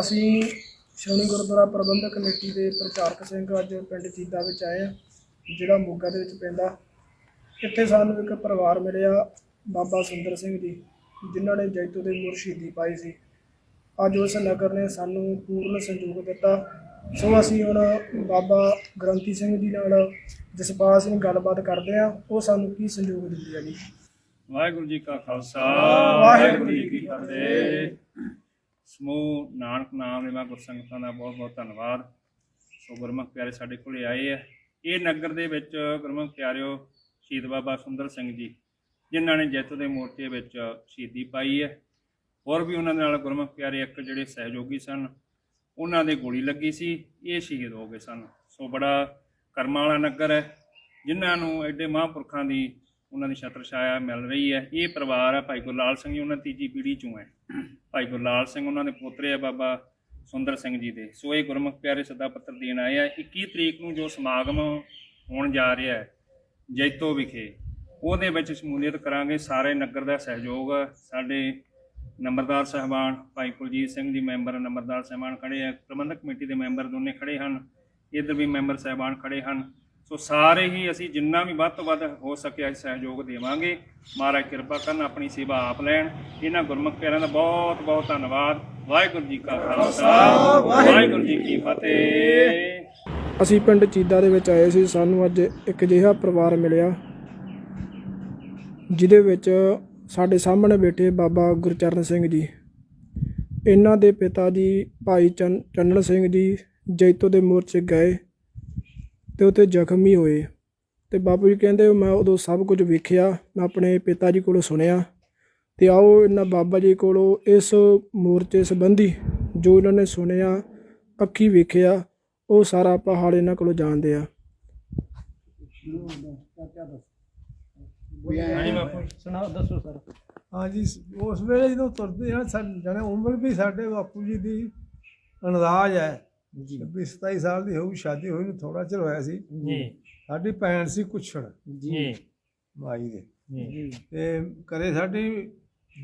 ਅਸੀਂ ਸ਼੍ਰੋਮਣੀ ਗੁਰਦੁਆਰਾ ਪ੍ਰਬੰਧਕ ਕਮੇਟੀ ਦੇ ਪ੍ਰਚਾਰਕ ਸਿੰਘ ਅੱਜ ਪਿੰਡ ਚੀਦਾ ਵਿੱਚ ਆਏ ਆ ਜਿਹੜਾ ਮੋਗਾ ਦੇ ਵਿੱਚ ਪੈਂਦਾ। ਇੱਥੇ ਸਾਨੂੰ ਇੱਕ ਪਰਿਵਾਰ ਮਿਲਿਆ ਬਾਬਾ ਸੁੰਦਰ ਸਿੰਘ ਜੀ ਜਿਨ੍ਹਾਂ ਨੇ ਜੈਤੋ ਦੇ ਮੁਰਸ਼ਿਦੀ ਪਾਈ ਸੀ। ਅੱਜ ਉਸ ਨਗਰ ਨੇ ਸਾਨੂੰ ਪੂਰਨ ਸੰਯੋਗ ਦਿੱਤਾ। ਸੋ ਅਸੀਂ ਹੁਣ ਬਾਬਾ ਗ੍ਰੰਥੀ ਸਿੰਘ ਜੀ ਨਾਲ ਜਸਪਾਲ ਸਿੰਘ ਗੱਲਬਾਤ ਕਰਦੇ ਆ ਉਹ ਸਾਨੂੰ ਕੀ ਸੰਯੋਗ ਦਿੰਦੇ ਆ ਜੀ ਵਾਹਿਗੁਰੂ ਜੀ ਕਾ ਖਾਲਸਾ ਵਾਹਿਗੁਰੂ ਜੀ ਕੀ ਫਤਿਹ। ਸਮੂਹ ਨਾਨਕ ਨਾਮ ਲੈਵਾ ਗੁਰਸੰਗਤਾਂ ਦਾ ਬਹੁਤ ਬਹੁਤ ਧੰਨਵਾਦ। ਸੋ ਗੁਰਮੁਖ ਪਿਆਰੇ ਸਾਡੇ ਕੋਲੇ ਆਏ ਆ। ਇਹ ਨਗਰ ਦੇ ਵਿੱਚ ਗੁਰਮੁਖ ਪਿਆਰਿਓ ਸ਼ਹੀਦ ਬਾਬਾ ਸੁੰਦਰ ਸਿੰਘ ਜੀ, ਜਿਨ੍ਹਾਂ ਨੇ ਜੈਤੋ ਦੇ ਮੋਰਚੇ ਵਿੱਚ ਸ਼ਹੀਦੀ ਪਾਈ ਹੈ। ਹੋਰ ਵੀ ਉਹਨਾਂ ਨਾਲ ਗੁਰਮੁਖ ਪਿਆਰੇ ਇੱਕ ਜਿਹੜੇ ਸਹਿਯੋਗੀ ਸਨ, ਉਹਨਾਂ ਦੇ ਗੋਲੀ ਲੱਗੀ ਸੀ, ਇਹ ਸ਼ਹੀਦ ਹੋ ਗਏ ਸਨ। ਸੋ ਬੜਾ ਕਰਮਾਂ ਵਾਲਾ ਨਗਰ ਹੈ, ਜਿਨ੍ਹਾਂ ਨੂੰ ਐਡੇ ਮਹਾਂਪੁਰਖਾਂ ਦੀ ਉਹਨਾਂ ਦੀ ਛਤਰ ਛਾਇਆ ਮਿਲ ਰਹੀ ਹੈ। ਇਹ ਪਰਿਵਾਰ ਹੈ ਭਾਈ ਗੁਰਲਾਲ ਸਿੰਘ ਜੀ, ਉਹਨਾਂ ਤੀਜੀ ਪੀੜ੍ਹੀ ਚੋਂ ਹੈ। ਭਾਈ ਗੁਰਲਾਲ ਸਿੰਘ ਉਹਨਾਂ ਦੇ ਪੋਤਰੇ ਆ ਬਾਬਾ ਸੁੰਦਰ ਸਿੰਘ ਜੀ ਦੇ। ਸੋ ਇਹ ਗੁਰਮੁਖ ਪਿਆਰੇ ਸੱਦਾ ਪੱਤਰ ਦੇਣ ਆਏ ਆ। 21 ਤਰੀਕ ਨੂੰ ਜੋ ਸਮਾਗਮ ਹੋਣ ਜਾ ਰਿਹਾ ਹੈ, ਜੈਤੋ ਵਿਖੇ, ਉਹਦੇ ਵਿੱਚ ਸ਼ਮੂਲੀਅਤ ਕਰਾਂਗੇ। ਸਾਰੇ ਨਗਰ ਦਾ ਸਹਿਯੋਗ ਸਾਡੇ ਨੰਬਰਦਾਰ ਸਾਹਿਬਾਨ ਭਾਈ ਕੁਲਜੀਤ ਸਿੰਘ ਜੀ ਮੈਂਬਰ, ਨੰਬਰਦਾਰ ਸਾਹਿਬਾਨ ਖੜੇ ਆ। ਪ੍ਰਬੰਧਕ ਕਮੇਟੀ ਦੇ ਮੈਂਬਰ ਦੋਨੇ ਖੜੇ ਹਨ। ਇੱਧਰ ਵੀ ਮੈਂਬਰ ਸਾਹਿਬਾਨ ਖੜੇ ਹਨ। ਸੋ ਸਾਰੇ ਹੀ ਅਸੀਂ ਜਿੰਨਾ ਵੀ ਵੱਧ ਤੋਂ ਵੱਧ ਹੋ ਸਕਿਆ ਸਹਿਯੋਗ ਦੇਵਾਂਗੇ। ਮਹਾਰਾਜ ਕਿਰਪਾ ਕਰਨ, ਆਪਣੀ ਸੇਵਾ ਆਪ ਲੈਣ। ਇਹਨਾਂ ਗੁਰਮੁਖ ਪਿਆਰਿਆਂ ਦਾ ਬਹੁਤ ਬਹੁਤ ਧੰਨਵਾਦ। ਵਾਹਿਗੁਰੂ ਜੀ ਕਾ ਖਾਲਸਾ। ਵਾਹਿਗੁਰੂ ਜੀ ਕੀ ਫਤਿਹ। ਅਸੀਂ ਪਿੰਡ ਚੀਦਾ ਦੇ ਵਿੱਚ ਆਏ ਸੀ। ਸਾਨੂੰ ਅੱਜ ਇੱਕ ਅਜਿਹਾ ਪਰਿਵਾਰ ਮਿਲਿਆ, ਜਿਹਦੇ ਵਿੱਚ ਸਾਡੇ ਸਾਹਮਣੇ ਬੈਠੇ ਬਾਬਾ ਗੁਰਚਰਨ ਸਿੰਘ ਜੀ। ਇਹਨਾਂ ਦੇ ਪਿਤਾ ਜੀ ਭਾਈ ਚੰਨ- ਚੰਨਣ ਸਿੰਘ ਜੀ ਜੈਤੋ ਦੇ ਮੋਰਚੇ ਗਏ। ਤੇ ਉੱਥੇ ਜ਼ਖਮੀ ਹੋਏ। ਤੇ ਬਾਪੂ ਜੀ ਕਹਿੰਦੇ ਮੈਂ ਉਦੋਂ ਸਭ ਕੁਝ ਵੇਖਿਆ ਮੈਂ ਆਪਣੇ ਪਿਤਾ ਜੀ ਕੋਲੋਂ ਸੁਣਿਆ। ਤੇ ਆਓ ਇਹਨਾਂ ਬਾਬਾ ਜੀ ਕੋਲੋਂ ਇਸ ਮੋਰਚੇ ਸੰਬੰਧੀ ਜੋ ਇਹਨਾਂ ਨੇ ਸੁਣਿਆ ਅੱਖੀ ਵੇਖਿਆ ਉਹ ਸਾਰਾ ਆਪਾਂ ਹਾਲ ਇਹਨਾਂ ਕੋਲੋਂ ਜਾਣਦੇ ਆ ਹਾਂਜੀ ਬਾਪੂ ਸੁਣਾਓ ਦੱਸੋ ਸਰ। ਹਾਂਜੀ ਸ- ਉਸ ਵੇਲੇ ਜਦੋਂ ਤੁਰਦੇ ਹਾਂ ਸਾਡੇ ਜਾਣੇ ਉਮਰ ਵੀ ਸਾਡੇ ਬਾਪੂ ਜੀ ਦੀ ਅੰਦਾਜ਼ ਹੈ। ਜੀ। 26 27 ਸਾਲ ਦੀ ਹੋਊ ਸ਼ਾਦੀ ਹੋਈ ਨੂੰ ਥੋੜਾ ਚਿਰ ਹੋਇਆ ਸੀ। ਜੀ। ਸਾਡੀ ਭੈਣ ਸੀ ਕੁਛੜ। ਜੀ। ਮਾਈ ਦੇ। ਜੀ। ਤੇ ਘਰੇ ਸਾਡੀ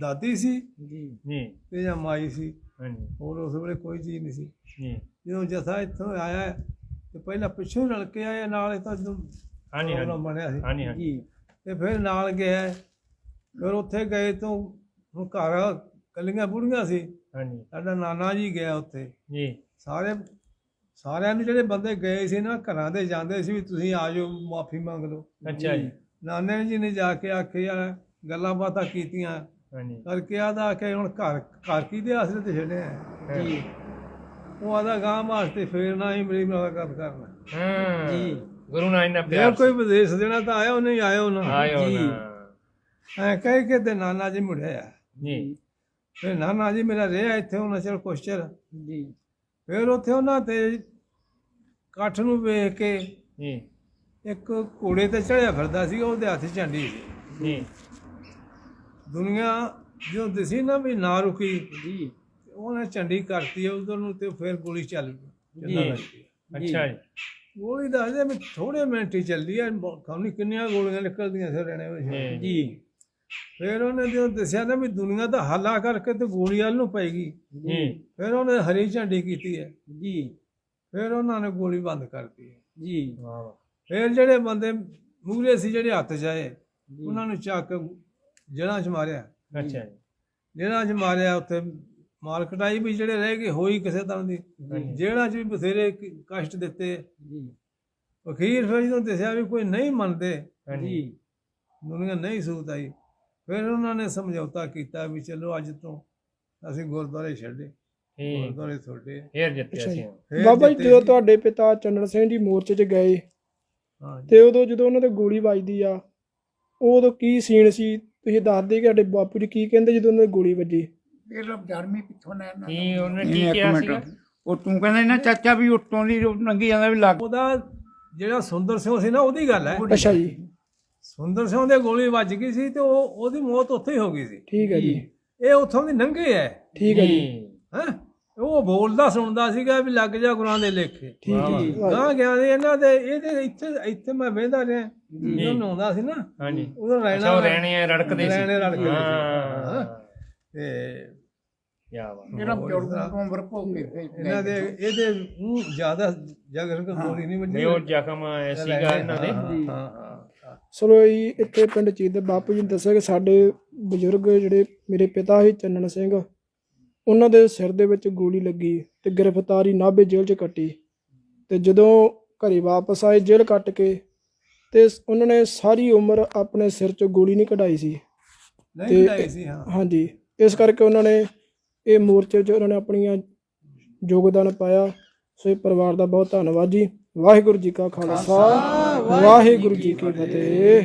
ਦਾਦੀ ਸੀ ਜੀ। ਜੀ ਤੇ ਜਾਂ ਮਾਈ ਸੀ। ਹਾਂਜੀ। ਹੋਰ ਉਸ ਵੇਲੇ ਕੋਈ ਚੀਜ਼ ਨਹੀਂ ਸੀ। ਜੀ। ਜਦੋਂ ਜਥਾ ਇੱਥੋਂ ਆਇਆ ਤੇ ਪਹਿਲਾਂ ਪਿੱਛੋਂ ਰਲ ਕੇ ਆਏ ਨਾਲ ਇਹ ਤਾਂ ਜਦੋਂ ਹਾਂਜੀ ਹਾਂਜੀ। ਬਣਿਆ ਸੀ। ਹਾਂਜੀ ਹਾਂਜੀ। ਤੇ ਫਿਰ ਨਾਲ ਗਿਆ। ਫਿਰ ਉੱਥੇ ਗਏ ਤੋਂ ਹੁਣ ਘਰ ਕੱਲੀਆਂ ਬੁੜੀਆਂ ਸੀ। ਹਾਂਜੀ। ਸਾਡਾ ਨਾਨਾ ਜੀ ਗਿਆ ਉੱਥੇ। ਜੀ। ਸਾਰੇ ਸਾਰਿਆਂ ਨੂੰ ਜਿਹੜੇ ਬੰਦੇ ਗਏ ਸੀ ਨਾ ਘਰਾਂ ਦੇ ਜਾਂਦੇ ਸੀ ਵੀ ਤੁਸੀਂ ਆ ਜਾਓ ਮਾਫੀ ਮੰਗ ਲਓ। ਅੱਛਾ ਜੀ। ਨਾਨੇ ਜੀ ਨੇ ਜਾ ਕੇ ਆਖਿਆ ਗੱਲਾਂ ਬਾਤਾਂ ਕੀਤੀਆਂ। ਹਾਂਜੀ। ਕਰਕੇ ਆਦਾ ਆ ਕੇ ਹੁਣ ਘਰ ਘਰ ਕੀ ਦੇ ਆਸਰੇ ਤੇ ਛੱਡਿਆ ਜੀ। ਉਹ ਆਦਾ ਗਾਂ ਵਾਸਤੇ ਫੇਰ ਨਾ ਹੀ ਮੇਰੀ ਮੁਲਾਕਾਤ ਕਰਨਾ ਹਾਂ। ਜੀ। ਗੁਰੂ ਨਾਨਕ ਦਾ ਪਿਆਰ। ਕੋਈ ਵਿਦੇਸ਼ ਦੇਣਾ ਤਾਂ ਆਇਆ ਉਹ ਨਹੀਂ ਆਇਓ ਨਾ। ਆਇਓ ਨਾ। ਐ ਕਹਿ ਕੇ ਤੇ ਨਾਨਾ ਜੀ ਮੁੜਿਆ। ਜੀ। ਫਿਰ ਨਾਨਾ ਜੀ ਮੇਰਾ ਰਿਹਾ ਇੱਥੇ ਉਹਨਾਂ ਚਿਰ ਕੁਛ ਚਿਰ। ਜੀ। ਫਿਰ ਉੱਥੇ ਉਹਨਾਂ ਤੇ ਕੱਠ ਨੂੰ ਵੇਖ ਕੇ ਜੀ ਇੱਕ ਘੋੜੇ ਤੇ ਚੜਿਆ ਫਿਰਦਾ ਸੀ ਉਹਦੇ ਹੱਥ 'ਚ ਝੰਡੀ ਸੀ। ਜੀ ਦੁਨੀਆ ਜੋ ਦਿਸੀ ਨਾ ਵੀ ਨਾ ਰੁਕੀ ਜੀ। ਉਹਨੇ ਝੰਡੀ ਕਰਤੀ ਉਧਰ ਨੂੰ ਤੇ ਫਿਰ ਗੋਲੀ ਚੱਲ ਚੱਲਣ ਲੱਗ ਪਈ ਅੱਛਾ ਜੀ। ਗੋਲੀ ਦੱਸਦੇ ਵੀ ਥੋੜੇ ਮਿੰਟ ਹੀ ਚੱਲਦੀ ਖਾਣੀ ਕਿੰਨੀਆਂ ਗੋਲੀਆਂ ਨਿਕਲਦੀਆਂ ਸੀ ਰਹਿਣੇ ਵਿੱਚ। ਜੀ। ਫਿਰ ਉਹਨੇ ਜਦੋਂ ਦੱਸਿਆ ਨਾ ਵੀ ਦੁਨੀਆ ਦਾ ਹੱਲਾ ਕਰਕੇ ਤੇ ਗੋਲੀ ਵੱਲ ਨੂੰ ਪਏਗੀ। ਜੀ। ਫਿਰ ਉਹਨੇ ਹਰੀ ਝੰਡੀ ਕੀਤੀ ਹੈ। ਜੀ। ਫਿਰ ਉਹਨਾਂ ਨੇ ਗੋਲੀ ਬੰਦ ਕਰਤੀ ਹੈ। ਜੀ। ਵਾਹ ਵਾਹ ਫਿਰ ਜਿਹੜੇ ਬੰਦੇ ਮੂਰੇ ਸੀ ਜਿਹੜੇ ਹੱਥ ਆਏ ਉਹਨਾਂ ਨੂੰ ਚੱਕ ਜੜ੍ਹਾਂ 'ਚ ਮਾਰਿਆ। ਅੱਛਾ ਜੀ। ਜੜ੍ਹਾਂ 'ਚ ਮਾਰਿਆ ਉੱਥੇ ਮਾਰ ਕਟਾਈ ਵੀ ਜਿਹੜੇ ਰਹਿ ਗਏ ਹੋਈ ਕਿਸੇ ਤਰ੍ਹਾਂ ਦੀ। ਜੜ੍ਹਾਂ 'ਚ ਵੀ ਬਥੇਰੇ ਕਸ਼ਟ ਦਿੱਤੇ। ਜੀ। ਅਖੀਰ ਫਿਰ ਜਦੋਂ ਦੱਸਿਆ ਵੀ ਕੋਈ ਨਹੀਂ ਮੰਨਦੇ ਹਾਂਜੀ। ਦੁਨੀਆ ਨਹੀਂ ਸੂਤ ਆਈ। ਫਿਰ ਉਹਨਾਂ ਨੇ ਸਮਝੌਤਾ ਕੀਤਾ ਵੀ ਚਲੋ ਅੱਜ ਤੋਂ ਅਸੀਂ ਗੁਰਦੁਆਰੇ ਛੱਡੇ ਠੀਕ ਗੁਰਦੁਆਰੇ ਤੁਹਾਡੇ ਫੇਰ ਜਿੱਤਿਆ ਸੀ ਫਿਰ ਬਾਬਾ ਜੀ ਜਿੱਤੇ ਜਦੋਂ ਸੀ। ਤੁਹਾਡੇ ਪਿਤਾ ਚੰਨਣ ਸਿੰਘ ਜੀ ਮੋਰਚੇ 'ਚ ਗਏ ਹਾਂ ਜੀ। ਤੇ ਉਦੋਂ ਜਦੋਂ ਉਹਨਾਂ ਤੇ ਗੋਲੀ ਵੱਜਦੀ ਆ ਉਦੋਂ ਕੀ ਸੀਨ ਸੀ ਤੁਸੀਂ ਦੱਸਦੇ ਕਿ ਸਾਡੇ ਬਾਪੂ ਜੀ ਕੀ ਕਹਿੰਦੇ ਜਦੋਂ ਉਹਨਾਂ ਦੀ ਗੋਲੀ ਵੱਜੀ ਇਹ ਲੋਕ ਧਰਮੀ ਪਿੱਛੋਂ ਨੇ ਇਹਨਾਂ ਕੀ ਉਹਨੇ ਨੂੰ। ਕੀ ਇੱਕ ਕਿਹਾ। ਸੀਗਾ ਉਹ ਤੂੰ ਕਹਿੰਦਾ ਨਾ ਚਾਚਾ ਵੀ ਉੱਤੋਂ ਦੀ ਲੰਗੀ ਜਾਂਦਾ ਵੀ ਲੱਗ ਉਹਦਾ ਜਿਹੜਾ ਸੁੰਦਰ ਸਿੰਘ ਸੀ ਨਾ ਉਹਦੀ ਗੱਲ ਹੈ ਅੱਛਾ ਜੀ ਸੁੰਦਰ ਸਿੰਘ ਦੇ ਗੋਲੀ ਵੱਜ ਗਈ ਸੀ ਤੇ ਉਹ ਉਹਦੀ ਮੌਤ ਉੱਥੇ ਹੀ ਹੋ ਗਈ ਸੀ। ਠੀਕ ਹੈ ਜੀ। ਇਹ ਉੱਥੋਂ ਦੀ ਨੰਗੇ ਹੈ। ਠੀਕ ਹੈ ਜੀ। ਹੈ? ਉਹ ਬੋਲਦਾ ਸੁਣਦਾ ਸੀਗਾ ਵੀ ਲੱਗ ਜਾ ਗੁਰਾਂ ਦੇ ਲੇਖੇ। ਠੀਕ ਹੈ ਜੀ। ਗਾਂ ਗਿਆ ਦੇ ਇਹਨਾਂ ਦੇ ਇਹਦੇ ਇੱਥੇ ਇੱਥੇ ਮੈਂ ਵੇਂਦਾ ਰਿਹਾ। ਜਦੋਂ ਨਹਾਉਂਦਾ ਸੀ ਨਾ ਹਾਂਜੀ। ਉਦੋਂ ਅੱਛਾ ਰਹਿਣਾ ਉਹ ਰਹਿਣੇ ਆ ਰੜਕਦੇ ਸੀ। ਰਹਿਣੇ ਰੜਕਦੇ ਸੀ। ਹਾਂ। ਤੇ ਜਿਹੜਾ ਬਜ਼ੁਰਗ ਤੋਂ ਉਮਰ ਭੋਗ ਕੇ ਗਏ। ਇਹਨਾਂ ਦੇ ਇਹਦੇ ਉਹ ਜ਼ਿਆਦਾ ਜਗਰ ਕੋ ਗੋਲੀ ਨਹੀਂ ਵੱਜੀ ਨਹੀਂ ਉਹ ਜ਼ਖਮ ਸੀਗਾ ਇਹਨਾਂ ਦੇ। ਹਾਂ ਹਾਂ। ਚਲੋ ਜੀ ਇੱਥੇ ਪਿੰਡ ਚੀਦ ਦੇ ਬਾਪੂ ਜੀ ਨੇ ਦੱਸਿਆ ਕਿ ਸਾਡੇ ਬਜ਼ੁਰਗ ਜਿਹੜੇ ਮੇਰੇ ਪਿਤਾ ਸੀ ਚੰਨਣ ਸਿੰਘ ਉਹਨਾਂ ਦੇ ਸਿਰ ਦੇ ਵਿੱਚ ਗੋਲੀ ਲੱਗੀ ਤੇ ਗ੍ਰਿਫਤਾਰੀ ਨਾਭੇ ਜੇਲ੍ਹ 'ਚ ਕੱਟੀ ਤੇ ਜਦੋਂ ਘਰੇ ਵਾਪਸ ਆਏ ਜੇਲ੍ਹ ਕੱਟ ਕੇ ਤੇ ਸ- ਉਹਨਾਂ ਨੇ ਸਾਰੀ ਉਮਰ ਆਪਣੇ ਸਿਰ 'ਚ ਗੋਲੀ ਨਹੀਂ ਕਢਾਈ ਸੀ। ਨਹੀਂ ਕਢਾਈ ਸੀ ਹਾਂ। ਹਾਂਜੀ ਇਸ ਕਰਕੇ ਉਹਨਾਂ ਨੇ ਇਹ ਮੋਰਚੇ 'ਚ ਉਹਨਾਂ ਨੇ ਆਪਣੀਆਂ ਯੋਗਦਾਨ ਪਾਇਆ। ਸੋ ਇਹ ਪਰਿਵਾਰ ਦਾ ਬਹੁਤ ਧੰਨਵਾਦ ਜੀ। ਵਾਹਿਗੁਰੂ ਜੀ ਕਾ ਖਾਲਸਾ। ਵਾਹਿਗੁਰੂ ਜੀ ਕੀ ਫਤਿਹ।